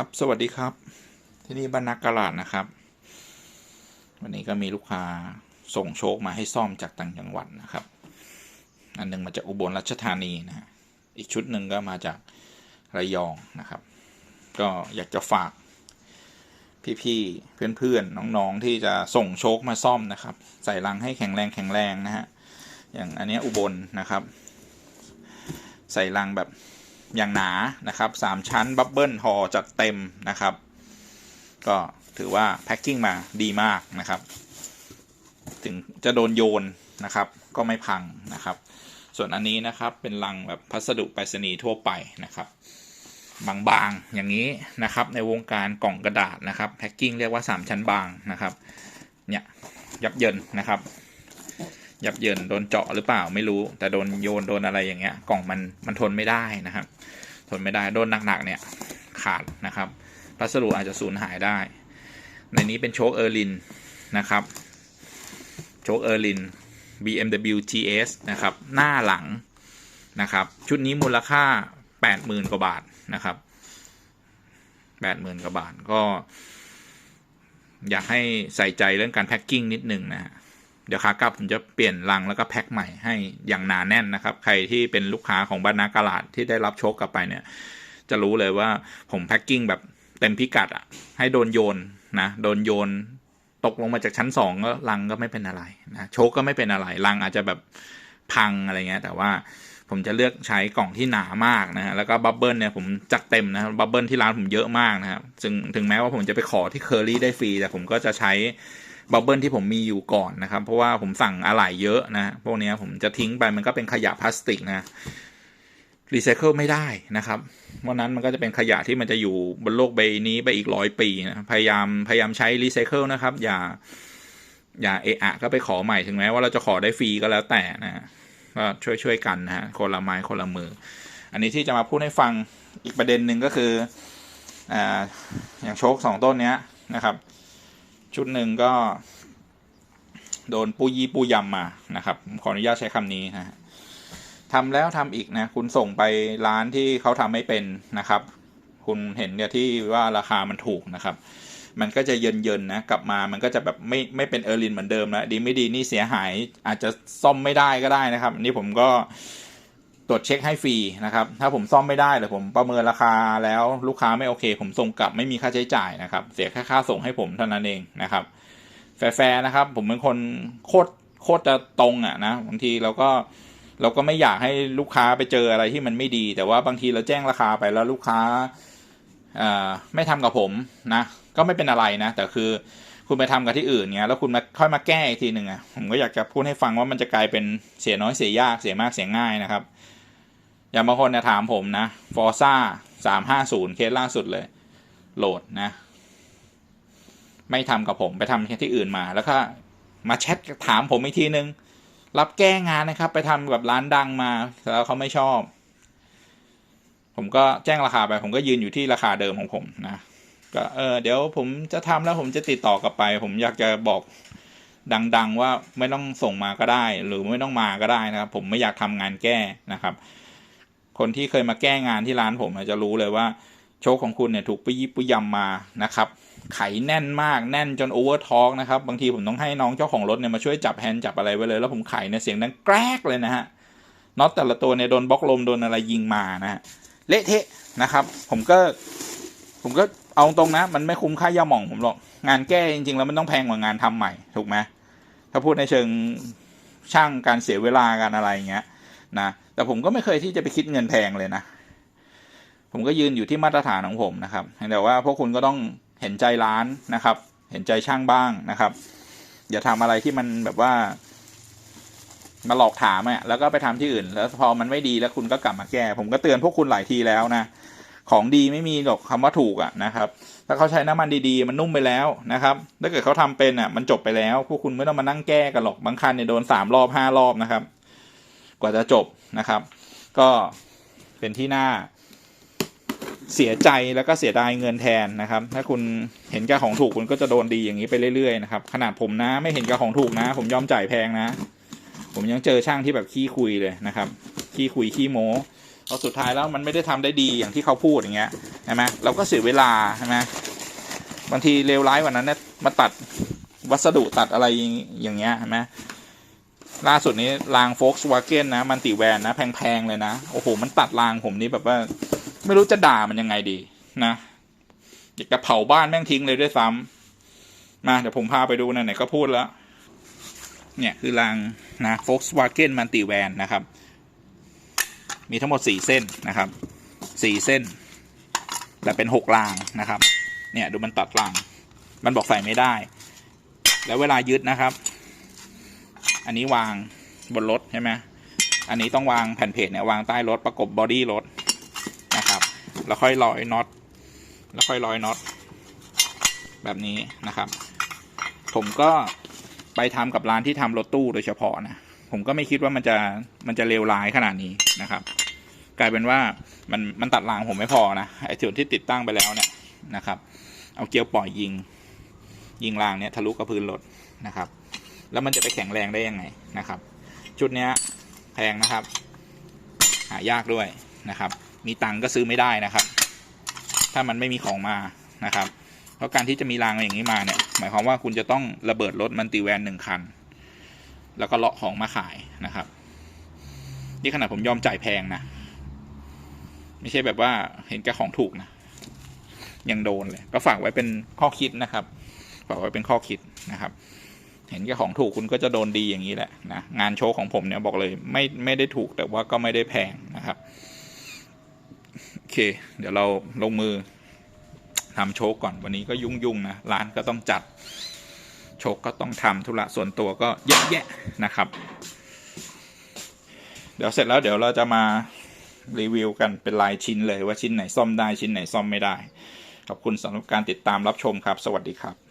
ครับสวัสดีครับ ที่นี่บ้านนักกลาดนะครับ วันนี้ก็มีลูกค้าส่งโชคมาให้ซ่อมจากต่างจังหวัดนะครับ อันหนึงมาจากอุบลราชธานีนะ อีกชุดหนึ่งก็มาจากระยองนะครับ ก็อยากจะฝาก พี่ๆเพื่อนๆน้องๆที่จะส่งโชคมาซ่อมนะครับ ใส่รังให้แข็งแรงแข็งแรงนะฮะอย่างอันนี้อุบลนะครับ ใส่รังแบบ อย่างหนานะครับสามชั้นบับเบิลห่อจัดเต็มนะครับ ก็ถือว่าแพ็คกิ้งมาดีมากนะครับ ถึงจะโดนโยนนะครับ ก็ไม่พังนะครับ ส่วนอันนี้นะครับเป็นลังแบบพัสดุไปรษณีย์ทั่วไปนะครับบางๆอย่างนี้นะครับในวงการกล่องกระดาษนะครับแพ็คกิ้งเรียกว่า 3 ชั้นบางนะครับเนี่ยยับเยินนะครับ ยับเยินโดนเจาะหรือเปล่าไม่รู้ แต่โดนโยนโดนอะไรอย่างเงี้ย กล่องมันมันทนไม่ได้นะครับ ทนไม่ได้โดนหนักๆเนี่ยขาดนะครับพัสดุอาจจะสูญหายได้ ในนี้เป็นโชคเออร์ลินนะครับโชคเออร์ลิน BMW GS นะครับ หน้าหลังนะครับ ชุดนี้มูลค่า 80,000 กว่าบาทนะครับ 80,000 กว่าบาทก็ อยากให้ใส่ใจเรื่องการแพ็คกิ้งนิดนึงนะฮะ เดี๋ยวขากลับผมจะเปลี่ยนลังแล้วก็แพ็คใหม่ให้อย่างหนาแน่นนะครับ ใครที่เป็นลูกค้าของบ้านนากลาดที่ได้รับโชคกลับไปเนี่ย จะรู้เลยว่าผมแพ็คกิ้งแบบเต็มพิกัดอะให้โดนโยนนะโดนโยนตกลงมาจากชั้นสองก็ลังก็ไม่เป็นอะไรนะโชคก็ไม่เป็นอะไรลังอาจจะแบบพังอะไรเงี้ย แต่ว่าผมจะเลือกใช้กล่องที่หนามากนะฮะแล้วก็บับเบิลเนี่ยผมจัดเต็มนะบับเบิลที่ร้านผมเยอะมากนะครับซึ่งถึงแม้ว่าผมจะไปขอที่เคอรี่ได้ฟรีแต่ผมก็จะใช้ บับเบิลที่ผมมีอยู่ก่อนนะครับ เพราะว่าผมสั่งอะไหล่เยอะนะ พวกนี้ผมจะทิ้งไปมันก็เป็นขยะพลาสติกนะรีไซเคิลไม่ได้นะครับ เพราะนั้นมันก็จะเป็นขยะที่มันจะอยู่บนโลกใบนี้ไปอีกร้อยปีนะพยายามพยายามใช้รีไซเคิลนะครับ อย่า อย่าเอะอะก็ไปขอใหม่ถึงแม้ว่าเราจะขอได้ฟรีก็แล้วแต่นะก็ช่วยช่วยกันนะฮะคนละไม้คนละมือ อันนี้ที่จะมาพูดให้ฟังอีกประเด็นหนึ่งก็คืออ่าอย่างโชคสองต้นเนี้ยนะครับ ชุดหนึ่งก็โดนปูยีปูยำมานะครับขออนุญาตใช้คำนี้นะฮะทำแล้วทำอีกนะ คุณส่งไปร้านที่เขาทำไม่เป็นนะครับ คุณเห็นเนี่ยที่ว่าราคามันถูกนะครับ มันก็จะเยินเยินๆนะกลับมามันก็จะแบบไม่ไม่เป็นเออร์ลินเหมือนเดิมแล้วดีไม่ดีนี่เสียหายอาจจะซ่อมไม่ได้ก็ได้นะครับอันนี่ผมก็ ตรวจเช็คให้ฟรีนะครับ ถ้าผมซ่อมไม่ได้หรือผมประเมินราคาแล้วลูกค้าไม่โอเค ผมส่งกลับไม่มีค่าใช้จ่ายนะครับ เสียแค่ค่าส่งให้ผมเท่านั้นเองนะครับ แฟร์นะครับ ผมเป็นคนโคตรโคตรจะตรงอะนะบางทีเราก็เราก็ไม่อยากให้ลูกค้าไปเจออะไรที่มันไม่ดี แต่ว่าบางทีเราแจ้งราคาไปแล้วลูกค้าอ่าไม่ทำกับผมนะ ก็ไม่เป็นอะไรนะ แต่คือคุณไปทำกับที่อื่นเงี้ยแล้วคุณมาค่อยมาแก้อีกทีหนึ่งอะผมก็อยากจะพูดให้ฟังว่ามันจะกลายเป็นเสียน้อยเสียยากเสียมากเสียง่ายนะครับ อย่างบางคนเนี่ยถามผมนะฟอร์ซ่าสามห้าศูนย์เคสล่าสุดเลย โหลดนะ ไม่ทำกับผมไปทำที่อื่นมา แล้วก็มาแชทถามผมอีกทีนึง รับแก้งานนะครับ ไปทำกับร้านดังมา แล้วเขาไม่ชอบ ผมก็แจ้งราคาไป ผมก็ยืนอยู่ที่ราคาเดิมของผมนะก็เออเดี๋ยวผมจะทำแล้วผมจะติดต่อกลับไป ผมอยากจะบอกดัง ๆ ว่าไม่ต้องส่งมาก็ได้ หรือไม่ต้องมาก็ได้นะครับ ผมไม่อยากทำงานแก้นะครับ คนที่เคยมาแก้งานที่ร้านผมจะรู้เลยว่าโชคของคุณเนี่ยถูกปุยยิบปุยยำมานะครับไขแน่นมากแน่นจนโอเวอร์ท็อกนะครับบางทีผมต้องให้น้องเจ้าของรถเนี่ยมาช่วยจับแฮนด์จับอะไรไว้เลย แล้วผมไขเนี่ยเสียงดังแกรกเลยนะฮะน็อตแต่ละตัวเนี่ยโดนบล็อกลมโดนอะไรยิงมานะฮะเละเทะนะครับ ผมก็ผมก็เอาตรงนะ มันไม่คุ้มค่ายาหม่องผมหรอกงานแก้จริงๆแล้วมันต้องแพงกว่างานทำใหม่ถูกไหมถ้าพูดในเชิงช่างการเสียเวลาการอะไรอย่างเงี้ย นะแต่ผมก็ไม่เคยที่จะไปคิดเงินแพงเลยนะ ผมก็ยืนอยู่ที่มาตรฐานของผมนะครับแต่ว่าพวกคุณก็ต้องเห็นใจร้านนะครับ เห็นใจช่างบ้างนะครับ อย่าทำอะไรที่มันแบบว่า มาหลอกถามอะแล้วก็ไปทำที่อื่น แล้วพอมันไม่ดีแล้วคุณก็กลับมาแก้ ผมก็เตือนพวกคุณหลายทีแล้วนะของดีไม่มีหรอกคำว่าถูกอะนะครับ ถ้าเขาใช้น้ำมันดีๆ มันนุ่มไปแล้วนะครับ ถ้าเกิดเขาทำเป็นอะมันจบไปแล้ว พวกคุณไม่ต้องมานั่งแก้กันหรอกบางคันเนี่ยโดนสามรอบห้ารอบนะครับ กว่าจะจบนะครับ ก็เป็นที่น่าเสียใจแล้วก็เสียดายเงินแทนนะครับ ถ้าคุณเห็นแก่ของถูกคุณก็จะโดนดีอย่างนี้ไปเรื่อยๆนะครับ ขนาดผมนะไม่เห็นแก่ของถูกนะ ผมยอมจ่ายแพงนะ ผมยังเจอช่างที่แบบขี้คุยเลยนะครับขี้คุยขี้โม้เอสุดท้ายแล้วมันไม่ได้ทำได้ดีอย่างที่เขาพูดอย่างเงี้ยใช่ไหมเราก็เสียเวลาใช่ไหมบางทีเลวร้ายกว่านั้นเนี่ยมาตัดวัสดุตัดอะไรอย่างเงี้ยใช่ไหม ล่าสุดนี้ราง Volkswagen นะ มันติแวนนะ แพงๆเลยนะ โอ้โห มันตัดรางผมนี่แบบว่า ไม่รู้จะด่ามันยังไงดีนะอยากจะเผาบ้านแม่งทิ้งเลยด้วยซ้ำมาเดี๋ยวผมพาไปดูนะไหนก็พูดแล้ว เนี่ยคือรางนะ Volkswagen มันติแวนนะครับ มีทั้งหมดสี่เส้นนะครับสี่เส้น แต่เป็นหกรางนะครับ เนี่ยดูมันตัดราง มันบอกใส่ไม่ได้ แล้วเวลายึดนะครับ อันนี้วางบนรถใช่ไหมอันนี้ต้องวางแผ่นเพจเนี่ยวางใต้รถประกบบอดี้รถนะครับ แล้วค่อยร้อยน็อต แล้วค่อยร้อยน็อตแบบนี้นะครับ ผมก็ไปทำกับร้านที่ทำรถตู้โดยเฉพาะนะ ผมก็ไม่คิดว่ามันจะมันจะเลวร้ายขนาดนี้นะครับ กลายเป็นว่ามันมันตัดรางผมไม่พอนะไอ้ส่วนที่ติดตั้งไปแล้วเนี่ยนะครับ เอาเกลียวปล่อยยิง ยิงรางเนี่ยทะลุกับพื้นรถนะครับ แล้วมันจะไปแข็งแรงได้ยังไงนะครับ ชุดเนี้ยแพงนะครับ หายากด้วยนะครับ มีตังก็ซื้อไม่ได้นะครับ ถ้ามันไม่มีของมานะครับ เพราะการที่จะมีรางอย่างนี้มาเนี่ย หมายความว่าคุณจะต้องระเบิดรถมันติแวนหนึ่งคัน แล้วก็เลาะของมาขายนะครับ นี่ขนาดผมยอมจ่ายแพงนะ ไม่ใช่แบบว่าเห็นแก่ของถูกนะ ยังโดนเลย ก็ฝากไว้เป็นข้อคิดนะครับ ฝากไว้เป็นข้อคิดนะครับ เห็นแก่ของถูกคุณก็จะโดนดีอย่างนี้แหละนะงานโชว์ของผมเนี่ยบอกเลยไม่ไม่ได้ถูกแต่ว่าก็ไม่ได้แพงนะครับโอเค เดี๋ยวเราลงมือทำโชว์ก่อนวันนี้ก็ยุ่งๆนะร้านก็ต้องจัดโชว์ก็ต้องทำธุระส่วนตัวก็เยอะแยะนะครับ เดี๋ยวเสร็จแล้วเดี๋ยวเราจะมารีวิวกันเป็นรายชิ้นเลยว่าชิ้นไหนซ่อมได้ชิ้นไหนซ่อมไม่ได้ ขอบคุณสำหรับการติดตามรับชมครับ สวัสดีครับ